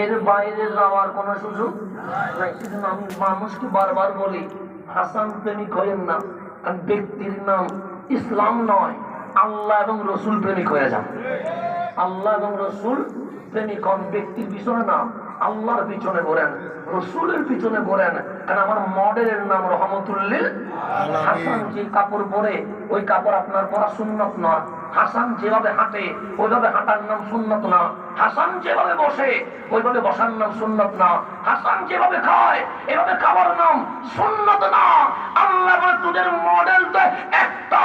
এর বাইরে যাওয়ার কোনো সুযোগ নাই। আমি মানুষকে বারবার বলি, হাসান প্রেমিক হয়েন না ব্যক্তির নাম ইসলাম নয়, আল্লাহ এবং রসুল প্রেমিক হয়ে যান। আল্লাহ এবং রসুল প্রেমিক হন, ব্যক্তির পিছনে না, আল্লাহর পিছনে ঘোরেন, রসুলের পিছনে ঘোরেন। কারণ আমার মডেলের নাম রহমতুল্লিল হাসান। যে কাপড় পরে, ওই কাপড় আপনার পরা সুন্নত না হাসান যেভাবে হাঁটে, ওইভাবে হাঁটার নাম সুন্নত না। হাসান যেভাবে বসে, ওইভাবে বসার নাম সুন্নত না। হাসান যেভাবে খায়, এভাবে খাবার নাম সুন্নত না। আল্লাহ তোদের মডেল তো একটা।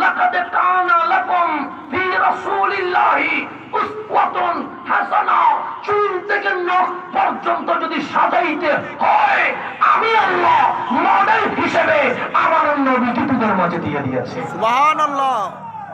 লাকাদে কানা লাকুম ফি রাসূলিল্লাহি উসওয়াতুন হাসানা। চুল থেকে নখ পর্যন্ত যদি সাজাইতে হয়, আমি আল্লাহ মডেল হিসেবে আমার নবীকে তোদের মাঝে দিয়ে দিয়েছি। সুবহান আল্লাহ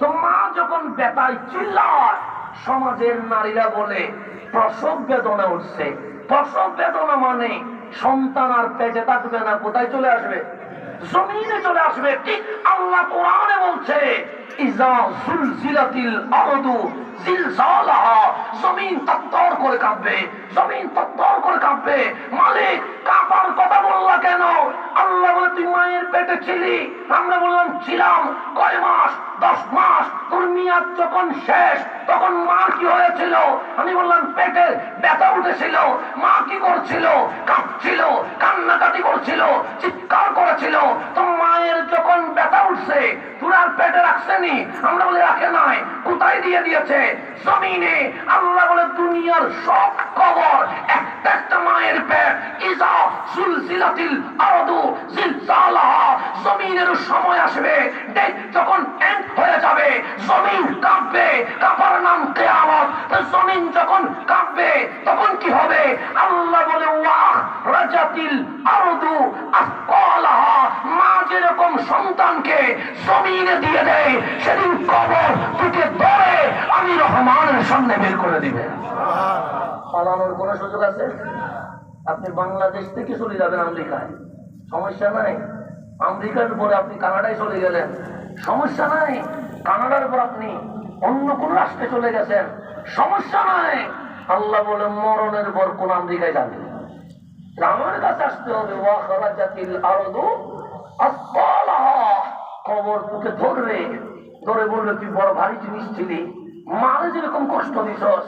তো মা যখন ব্যথায় চিল্লায়, সমাজের নারীরা বলে, প্রসব বেদনা উঠছে। প্রসব বেদনা মানে সন্তান আর পেটে থাকবে না, কোথায় চলে আসবে? জমিনে চলে আসবে। ঠিক আল্লাহ কোরআনে বলছে জমিন তত্তর করে কাঁপবে, জমিন তত্তর করে কাঁপবে মালিক পেটে আমরা বললাম, ছিলাম। কয় মাস? দশ মাস। তোর মেয়াদ যখন শেষ, তখন মা কি হয়েছিল? আমি বললাম, পেটে ব্যথা উঠেছিল। মা কি করছিল? কাঁপছিল, কান্নাকাটি করছিল, চিৎকার করেছিল। তো মায়ের যখন ব্যথা তোর আর পেটে রাখছেনি আমরা বলে, রাখে নাই। কোথায় দিয়ে দিয়েছে? জমিনে। আল্লাহ বলে, দুনিয়ার সব খবর একটা একটা মায়ের পেট। ইজা সুলসিলাতিল আরদু জমিনের সময় আসবে যখন এন্ড হয়ে যাবে, জমিন কাঁপবে কাঁপার নাম কেয়ামত। জমিন যখন কাঁপবে, তখন কি হবে? আল্লাহ বলে, ওয়াহ রাজাতিল আরদু আসকালাহা। যেরকম সন্তানকে জমিনে দিয়ে দেয়, সেদিন কবর থেকে ধরে আমি রহমানের সামনে বের করে দিবে। পালানোর কোন সুযোগ আছে? আপনি বাংলাদেশ থেকে চলে যাবেন আমেরিকায়। সমস্যা নাই। আমেরিকার পরে আপনি কানাডায় চলে গেলেন। সমস্যা নাই। কানাডার পর আপনি অন্য কোন রাষ্ট্রে চলে গেছেন। সমস্যা নাই। আল্লাহ বলে, মরণের পর কোন আমেরিকায় যাবে আমার কাছে আসতে হবে। ওয়া আরদু আসফালাহা কবর তোকে ধরবে ধরে বলবে তুই বড় ভারী জিনিস ছিলি। মারে যেরকম কষ্ট দিছস